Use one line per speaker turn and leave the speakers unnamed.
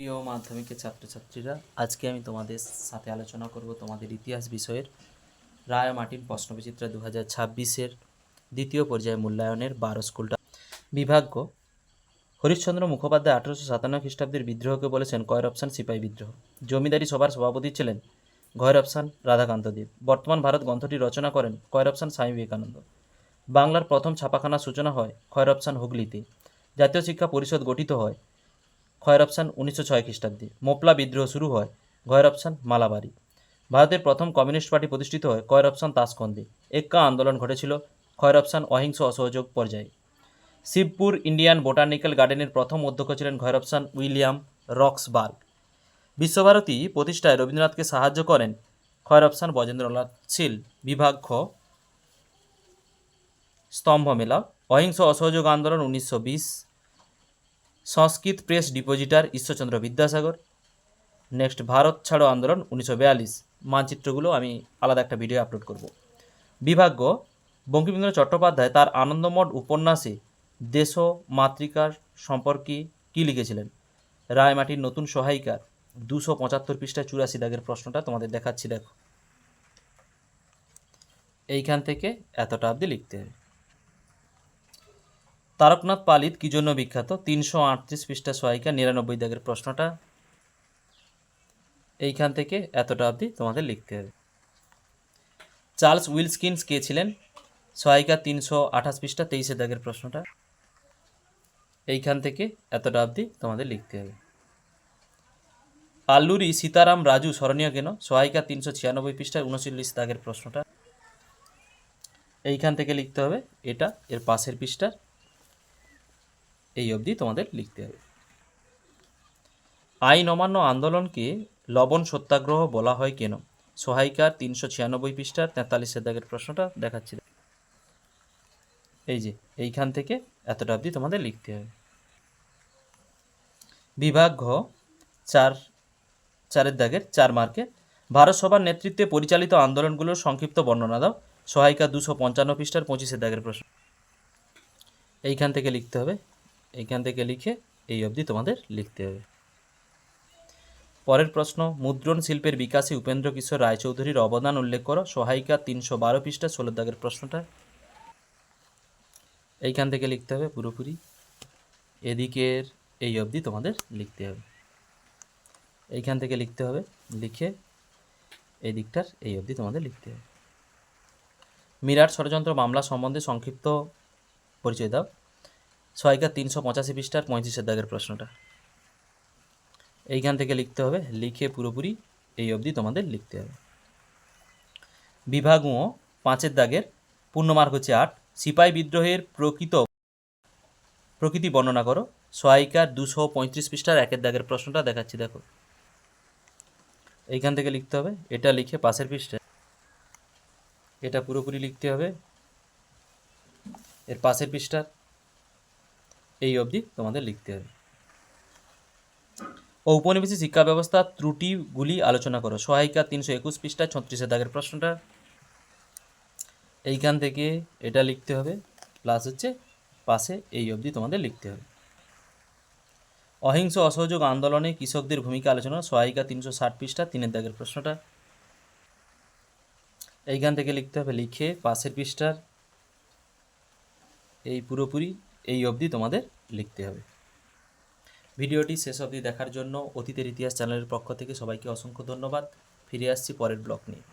প্রিয় মাধ্যমিকের ছাত্রছাত্রীরা, আজকে আমি তোমাদের সাথে আলোচনা করব তোমাদের ইতিহাস বিষয়ের রায় মার্টিন প্রশ্নবিচিত্রা দু হাজার ছাব্বিশের দ্বিতীয় পর্যায়ে মূল্যায়নের বারো স্কুলটা। বিভাগ্য, হরিশ্চন্দ্র মুখোপাধ্যায় আঠারোশো সাতান্ন খ্রিস্টাব্দের বিদ্রোহকে বলেছেন কয়ের অপশান সিপাহী বিদ্রোহ। জমিদারি সভার সভাপতি ছিলেন ঘয়ের অপশান রাধাকান্ত দেব। বর্তমান ভারত গ্রন্থটি রচনা করেন কয়ের অপশান স্বামী বিবেকানন্দ। বাংলার প্রথম ছাপাখানার সূচনা হয় খয়ের অপশান হুগলিতে। জাতীয় শিক্ষা পরিষদ গঠিত হয় খয়ের অপশান উনিশশো ছয় খ্রিস্টাব্দে। মোপলা বিদ্রোহ শুরু হয় ঘয়ের অপশান মালাবাড়ি। ভারতের প্রথম কমিউনিস্ট পার্টি প্রতিষ্ঠিত হয় কয়ের অপশান তাসকন্দে এক্কা আন্দোলন ঘটেছিল খয়ের অপশান অহিংস অসহযোগ পর্যায়ে। শিবপুর ইন্ডিয়ান বোটানিক্যাল গার্ডেনের প্রথম অধ্যক্ষ ছিলেন ঘয়ের অপশান উইলিয়াম রক্সবার্গ। বিশ্বভারতী প্রতিষ্ঠায় রবীন্দ্রনাথকে সাহায্য করেন খয়ের অপশান বজেন্দ্রনাথ শীল বিভাগ খ। স্তম্ভ মেলা। অহিংস অসহযোগ আন্দোলন উনিশশো বিশ Sanskrit press depositor Ishwarchandra Vidyasagar. Next, Bharat ছাড়ো আন্দোলন উনিশশো বিয়াল্লিশ। মানচিত্রগুলো আমি আলাদা একটা ভিডিও আপলোড করব। বিভাগ্য, বঙ্কিমচন্দ্র চট্টোপাধ্যায় তার আনন্দমঠ উপন্যাসে দেশ মাতৃকার সম্পর্কে কী লিখেছিলেন? রায়মাটির নতুন সহায়িকার দুশো পঁচাত্তর পৃষ্ঠা চুরাশি দাগের প্রশ্নটা তোমাদের দেখাচ্ছি, দেখো। এইখান থেকে এতটা অবধি লিখতে হবে। তারকনাথ পালিত কি জন্য বিখ্যাত? তিনশো আটত্রিশ পৃষ্ঠা সহায়িকা নিরানব্বই দাগের প্রশ্নটা এইখান থেকে এতটা অবধি তোমাদের লিখতে হবে। চার্লস উইলস্কিন্স কে ছিলেন? সহায়িকা তিনশো আঠাশ পৃষ্ঠা তেইশে দাগের প্রশ্নটা এইখান থেকে এতটা অবধি তোমাদের লিখতে হবে। আল্লুরি সীতারাম রাজু স্মরণীয় কেন? সহায়িকা তিনশো ছিয়ানব্বই পৃষ্ঠার উনচল্লিশ দাগের প্রশ্নটা এইখান থেকে লিখতে হবে। এটা এর পাশের পৃষ্ঠার এই অবধি তোমাদের লিখতে হবে। আইন অমান্য আন্দোলনকে লবণ সত্যাগ্রহ বলা হয় কেন? সহায়িকার তিনশো ছিয়ানব্বই পৃষ্ঠার তেতাল্লিশের দাগের প্রশ্নটা দেখাচ্ছি। এই যে, এইখান থেকে এতটা অবধি তোমাদের লিখতে হবে। বিভাগ ঘ, চার, চারের দাগের চার মার্কে, ভারত সভার নেতৃত্বে পরিচালিত আন্দোলনগুলোর সংক্ষিপ্ত বর্ণনা দাও। সহায়িকা দুশো পঞ্চান্ন পৃষ্ঠার পঁচিশের দাগের প্রশ্ন। এইখান থেকে লিখতে হবে। এইখান থেকে লিখে এই অবধি তোমাদের লিখতে হবে। পরের প্রশ্ন, মুদ্রণ শিল্পের বিকাশে উপেন্দ্র কিশোর রায়চৌধুরীর অবদান উল্লেখ করো। সহায়িকা তিনশো বারো পৃষ্ঠা, ষোলো দাগের প্রশ্নটা। এইখান থেকে লিখতে হবে পুরোপুরি। এদিকের এই অবধি তোমাদের লিখতে হবে। এইখান থেকে লিখতে হবে, লিখে এই দিকটার এই অবধি তোমাদের লিখতে হবে। মিরাট ষড়যন্ত্র মামলা সম্বন্ধে সংক্ষিপ্ত পরিচয় দাও। ছয়কা তিনশো পঁচাশি পৃষ্ঠার পঁয়ত্রিশের দাগের প্রশ্নটা। এইখান থেকে লিখতে হবে, লিখে পুরোপুরি এই অবধি তোমাদের লিখতে হবে। বিভাগ ও পাঁচের দাগের পূর্ণমার্ক হচ্ছে আট। সিপাহী বিদ্রোহের প্রকৃত, প্রকৃতি বর্ণনা করো। সহায়িকার দুশো পঁয়ত্রিশ পৃষ্ঠার একের দাগের প্রশ্নটা দেখাচ্ছি, দেখো। এইখান থেকে লিখতে হবে, এটা লিখে পাশের পৃষ্ঠায় এটা পুরোপুরি লিখতে হবে। এর পাশের পৃষ্ঠার এই অবধি তোমাদের লিখতে হবে। ঔপনিবেশিক শিক্ষা ব্যবস্থা ত্রুটিগুলি আলোচনা করো। সহায়িকা তিনশো একুশ পৃষ্ঠা ছত্রিশের দাগের প্রশ্নটা। এইখান থেকে এটা লিখতে হবে প্লাস হচ্ছে পাশে এই অবধি তোমাদের লিখতে হবে। অহিংস অসহযোগ আন্দোলনে কৃষকদের ভূমিকা আলোচনা, সহায়িকা তিনশো ষাট পৃষ্ঠা, তিনের দাগের প্রশ্নটা। এইখান থেকে লিখতে হবে, লিখে পাশের পৃষ্ঠার এই পুরোপুরি এই অবধি তোমাদের লিখতে হবে। ভিডিওটি শেষ অবধি দেখার জন্য অতীতের ইতিহাস চ্যানেলের পক্ষ থেকে সবাইকে অসংখ্য ধন্যবাদ। ফিরে আসছি পরের ব্লক নিয়ে।